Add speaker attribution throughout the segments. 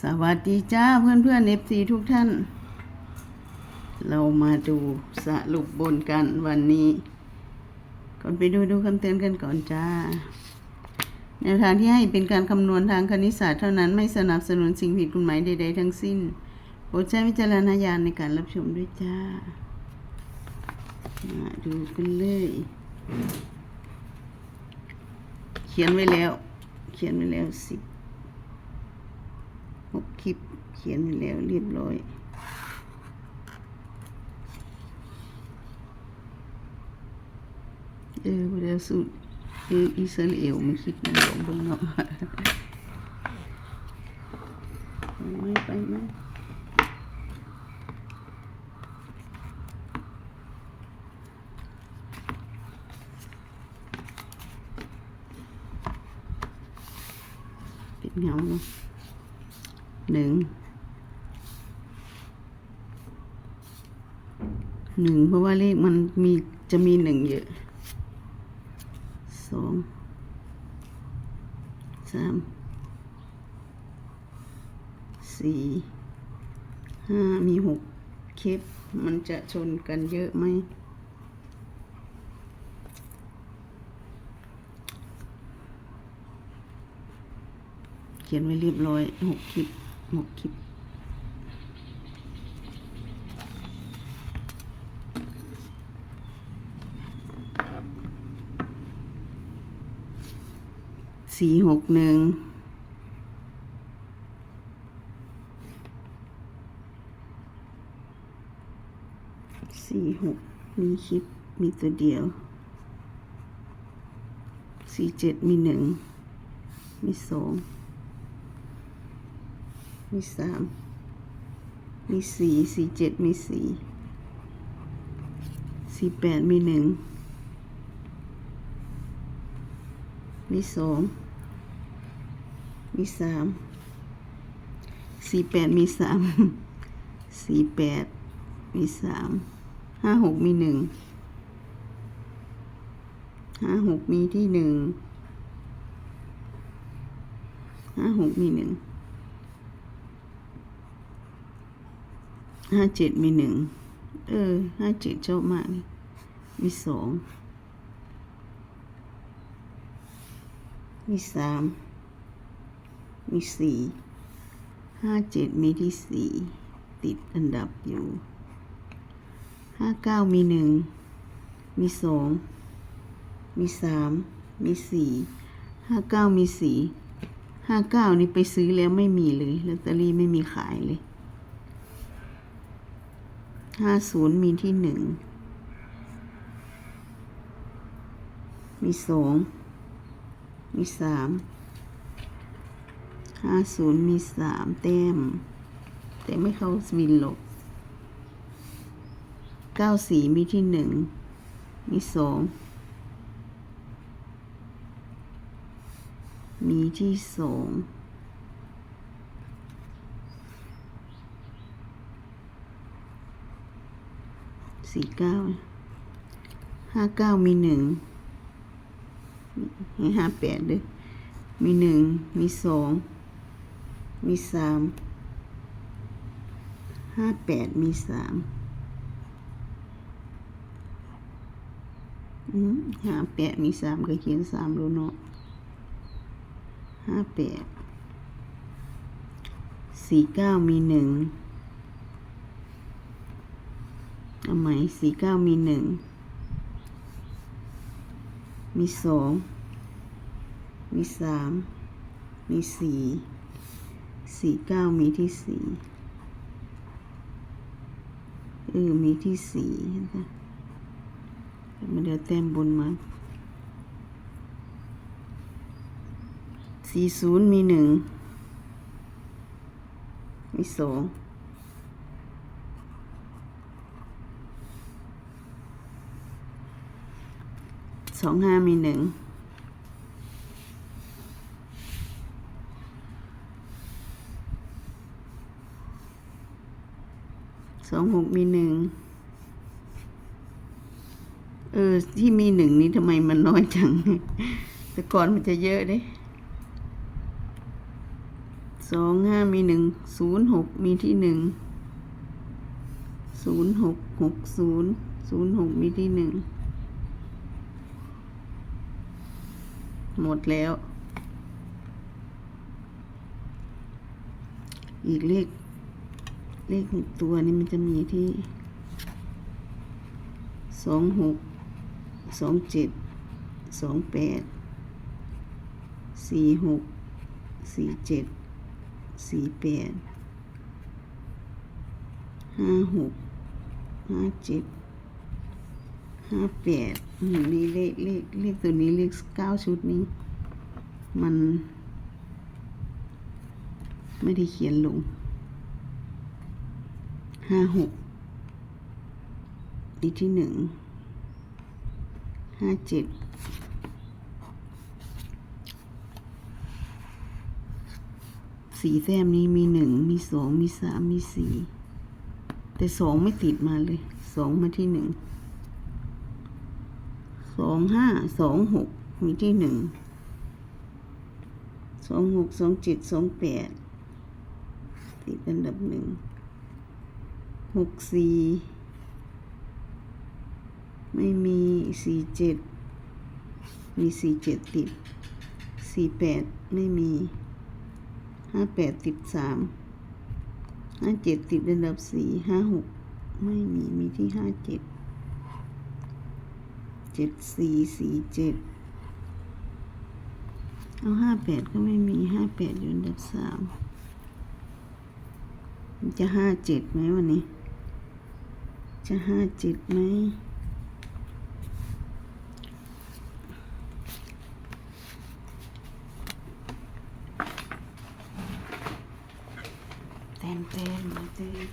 Speaker 1: สวัสดีจ้าเพื่อนเพื่อนเอฟซีทุกท่าน เรามาดูสรุปบนกันวันนี้ ก่อนไปดูดูคำเตือนกันก่อนจ้า แนวทางที่ให้เป็นการคำนวณทางคณิตศาสตร์เท่านั้นไม่สนับสนุนสิ่งผิดกฎหมายใดๆทั้งสิ้นโปรดใช้วิจารณญาณในการรับชมด้วยจ้า มาดูกันเลย เขียนไว้แล้ว เขียนไว้แล้วสิบ หกคลิปเขียนไว้แล้วเรียบร้อย เออบ่ได้สูตรเอออิสราเอลไม่คิดนะลงเบิ่งเนาะไปไหมไปไหมเป็นเงาเนาะ หนึ่งหนึ่งเพราะว่าเลขมันมีจะมีหนึ่งเยอะสองสามสี่ห้ามีหกคลิปมันจะชนกันเยอะไหมเขียนไว้เรียบร้อยหกคลิป หกคลิปสี่หกหนึ่งสี่หกมีคลิป มีตัวเดียวสี่เจ็ดมีหนึ่งมีสอง มีสามมีสี่สี่เจ็ดมีสี่สี่แปดมีหนึ่งมีสองมีสามสี่แปดมีสามสี่แปดมีสามห้าหกมีหนึ่งห้าหกมีที่หนึ่งห้าหกมีหนึ่ง ห้าเจ็ดมีหนึ่งเออห้าเจ็ดชอบมากเลยมีสองมีสามมีสี่ห้าเจ็ดมีที่สี่ติดอันดับอยู่ห้าเก้ามีหนึ่งมีสองมีสามมีสี่ห้าเก้ามีสี่ห้าเก้านี่ไปซื้อแล้วไม่มีเลยลอตเตอรี่ไม่มีขายเลย ห้าศูนย์มีที่หนึ่ง มีสอง มีสาม ห้าศูนย์มีสามแต้มแต่ไม่เข้าวินหรอกเก้าสี่มีที่หนึ่ง มีสอง มีที่สอง สี่เก้าห้าเก้ามีหนึ่งให้ห้าแปดด้วยมีหนึ่งมีสองมีสามห้าแปดมีสามห้าแปดมีสามก็เขียนสามแล้เนาะห้าแปดสี่เก้ามีหนึ่ง เอาไหมสี่เก้ามีหนึ่ง มีสอง มีสาม มีสี่สี่เก้ามีที่สี่เออมีที่สี่นะมันเดี๋ยวแต้มบนมาสี่ศูนย์มีหนึ่ง มีสอง องห้ามีหนึ่งสองหกมีหนึ่งเออ ที่มีหนึ่งนี้ทำไมมันน้อยจัง แต่ก่อนมันจะเยอะเด้สองห้ามีหนึ่งศูนย์หกมีที่หนึ่งศูนย์หกหกศูนย์ศูนย์หกมีที่หนึ่ง หมดแล้ว อีกเลข เลขหกตัวนี่มันจะมีที่สองหกสองเจ็ดสองแปดสี่หกสี่เจ็ดสี่แปดห้าหกห้าเจ็ด ห้าแปดนี่เลขเลขเลขตัวนี้เลขเก้าชุดนี้ มัน ไม่ได้เขียนลงห้าหกอีกที่หนึ่งห้าเจ็ดสีแต้มนี้มีหนึ่งมีสองมีสามมีสี่แต่สองไม่ติดมาเลยสองมาที่หนึ่ง สองห้าสองหกมีที่หนึ่งสองหกสองเจ็ดสองแปดติดอันดับหนึ่งหกสี่ไม่มีสี่เจ็ดมีสี่เจ็ดติดสี่แปดไม่มีห้าแปดติดสามห้าเจ็ดติดอันดับสี่ห้าหกไม่มีมีที่ห้าเจ็ด เจ็ดสี่สี่เจ็ดเอาห้าแปดก็ไม่มีห้าแปดอยู่อันดับสามจะห้าเจ็ดไหมวันนี้ จะห้าเจ็ดไหมเต้นเต้นเต้น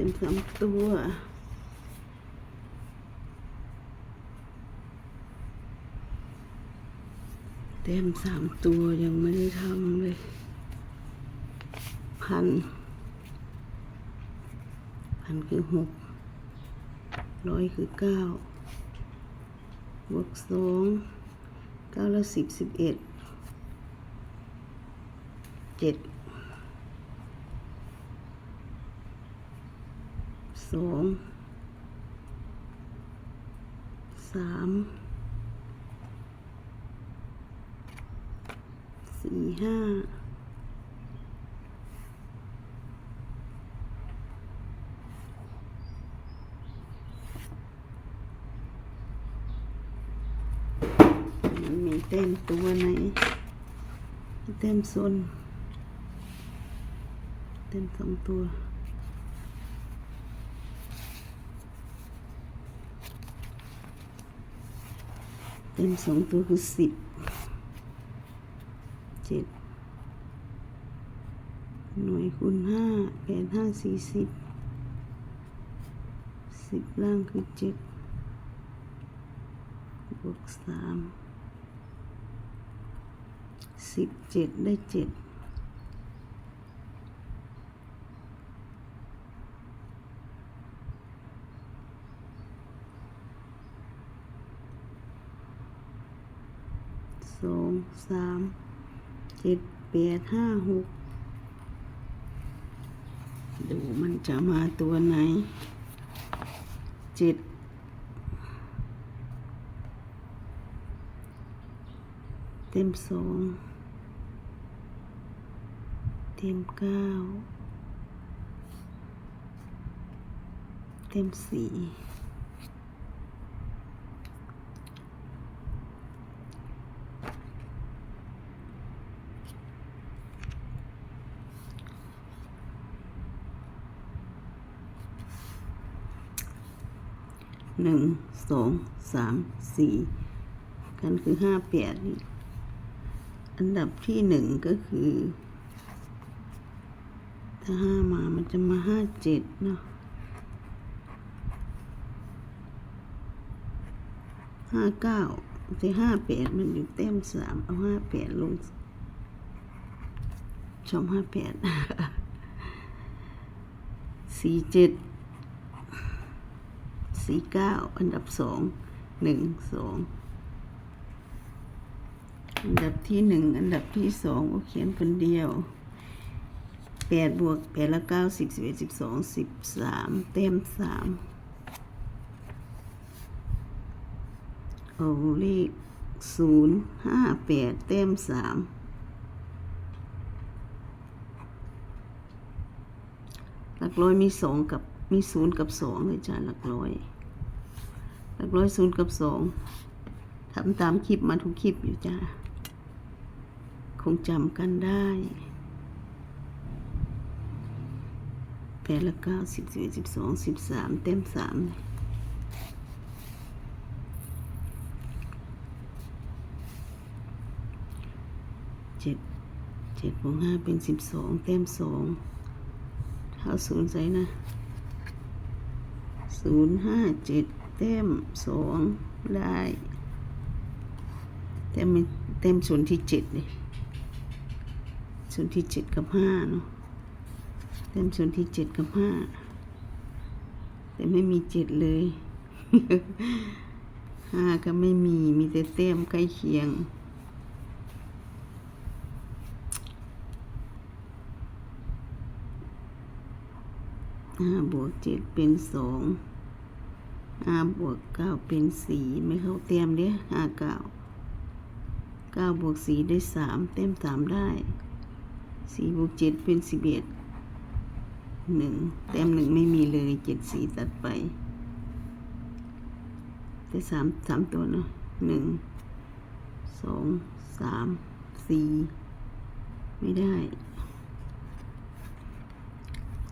Speaker 1: ต็มสามตัวเต็มสามตัวยังไม่ได้ทำเลย พัน พันคือหกร้อยคือเก้าบวกสองเก้าแล้วสิบสิบเอ็ดเจ็ด สองสามสี่ห้ามีเต้มตัวไหนเต้มซนเต้มสองตัว เต็มสองตัวคือสิบเจ็ดหน่วยคูณห้าแปดห้าสี่สิบสิบล่างคือเจ็ดบวกสามสิบเจ็ดได้เจ็ด สองสามเจ็ดแปดห้าหกดูมันจะมาตัวไหนเจ็ดเต็มสองเต็มเก้าเต็มสี่ หนึ่ง สองสามสี่กันคือห้าแปดอันดับที่หนึ่งก็คือ ถ้าห้ามามันจะมาห้าเจ็ดเนาะห้าเก้าแต่ห้าแปดมันอยู่เต็มสามเอาห้าแปดลงช่องห้าแปดสี่เจ็ด สี่เก้าอันดับสองหนึ่งสองอันดับที่หนึ่งอันดับที่สองโอเขียนคนเดียวแปดบวกแปดละเก้าสิบสิบเอ็ดสิบสองสิบสามเต็มสามเอาเลขศูนย์ห้าแปดเต็มสามหลักร้อยมีสองกับมีศูนย์กับสองเลยจ้ะหลักร้อย หลักร้อยศูนย์กับสองทำตามคลิปมาทุกคลิปอยู่จ้ะคงจำกันได้แปดละเก้าสิบสิบเอ็ดสิบสองสิบสามเต็มสามเจ็ดเจ็ดบวกห้าเป็นสิบสองเต็มสองเท่าศูนย์ใส่นะศูนย์ห้าเจ็ด เต็มสองได้เต็มเต็มศูนย์ที่เจ็ดเลยศูนย์ที่เจ็ดกับห้าเนาะเต็มศูนย์ที่เจ็ดกับห้าแต่ไม่มีเจ็ดเลยห้าก็ไม่มีมีแต่เต็มใกล้เคียงห้าบวกเจ็ดเป็นสอง ห้าบวกเก้าเป็นสี่ไม่เข้าเต็มเด้ห้าเก้าเก้าบวกสี่ได้สามเต็มสามได้สี่บวกเจ็ดเป็นสิบเอ็ดหนึ่งเต็มหนึ่งไม่มีเลยเจ็ดสี่ตัดไปได้สามสามตัวเนาะหนึ่งสองสามสี่ไม่ได้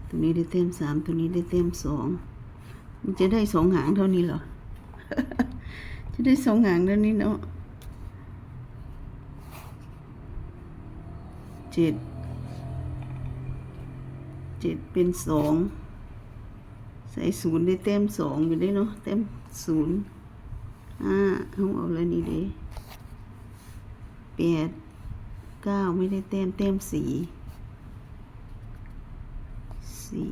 Speaker 1: ตัวนี้ได้เต็มสามตัวนี้ได้เต็มสอง มันจะได้สองหางเท่านี้เหรอ จะได้สองหางเท่านี้เนาะเจ็ดเจ็ดเป็นสองใส่ศูนย์ได้เต็มสองอยู่ได้เนาะเต็มศูนย์ห้าเอาเอาแล้วนี่เด้แปดเก้าไม่ได้เต็มเต็มสี่สี่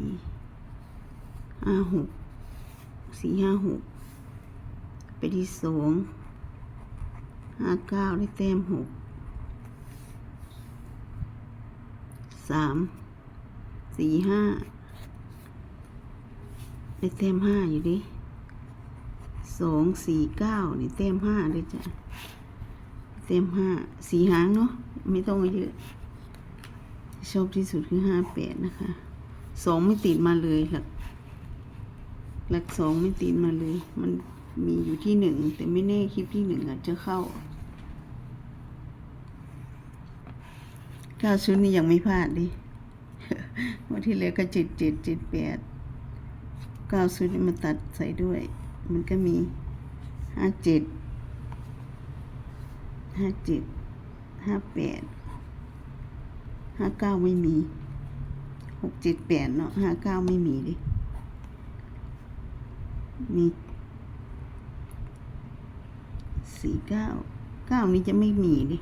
Speaker 1: ห้าหก สี่ห้าหกไปที่สองห้าเก้าได้แต้มหกสามสี่ห้าได้แต้มห้าอยู่ดิสองสี่เก้านี่แต้มห้าด้วยจ้ะแต้มห้าสี่หางเนาะไม่ต้องเยอะชอบที่สุดคือห้าแปดนะคะสองไม่ติดมาเลยหลัก หลักสองไม่ติดมาเลย มันมีอยู่ที่หนึ่งแต่ไม่แน่คลิปที่หนึ่งอาจจะเข้าเก้าชุดนี้ยังไม่พลาดดิวันที่แล้วก็เจ็ดเจ็ดเจ็ดแปดเก้าชุดนี้มาตัดใส่ด้วย มันก็มีห้าเจ็ดห้าเจ็ดห้าแปดห้าเก้าไม่มีหกเจ็ดแปดเนาะห้าเก้าไม่มีดิ มีสี่เก้าเก้านี้จะไม่มีดิ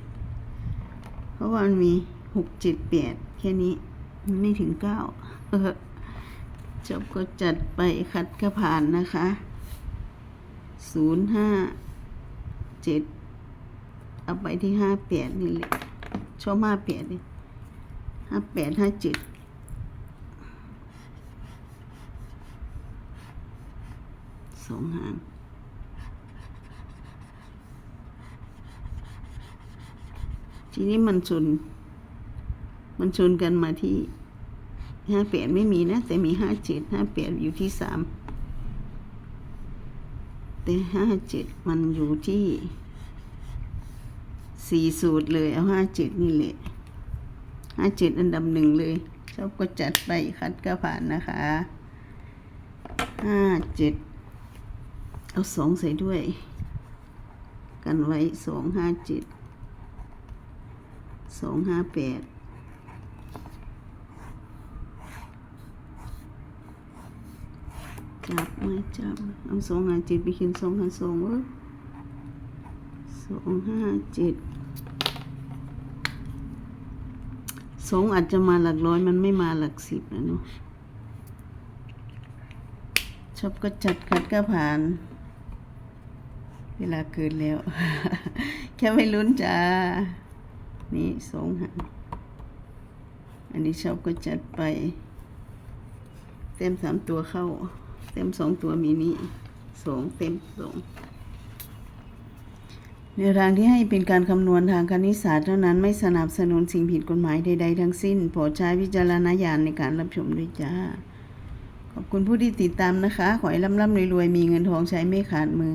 Speaker 1: เพราะว่ามันมีหกเจ็ดแปดแค่นี้มันไม่ถึงเก้าจบก็จัดไปคัดกระผ่านนะคะศูนย์ห้าเจ็ดเอาไปที่ห้าแปดนี่แหละชอบห้าแปดดิห้าแปดห้าเจ็ด องหางทีนี้มันชน มันชนกันมาที่ห้าแปดไม่มีนะ แต่มีห้าเจ็ดห้าแปดอยู่ที่สามแต่ห้าเจ็ดมันอยู่ที่สี่สูตรเลยเอาห้าเจ็ดนี่แหละห้าเจ็ดอันดับหนึ่งเลยชอบก็จัดไปคัดก็ผ่านนะคะห้าเจ็ด เอาสองใส่ด้วย กันไว้สองห้าเจ็ดสองห้าแปดจับไม่จับเอาสองห้าเจ็ดไปเขียนสองห้าสองเวะสองห้าเจ็ดสองอาจจะมาหลักร้อยมันไม่มาหลักสิบนะเนาะชอบก็จัดขัดก็ผ่าน เวลาเกินแล้ว แค่ไม่ลุ้นจ้า นี่สองหันอันนี้ชอบก็จัดไป เต็มสามตัวเข้า เต็มสองตัวมีนี่สองเต็มสองแนวทางที่ให้เป็นการคำนวณทางคณิตศาสตร์เท่านั้นไม่สนับสนุนสิ่งผิดกฎหมายใดๆทั้งสิ้นโปรดใช้วิจารณญาณในการรับชมด้วยจ้า ขอบคุณผู้ที่ติดตามนะคะ ขอให้ร่ำร่ำรวยๆ มีเงินทองใช้ไม่ขาดมือ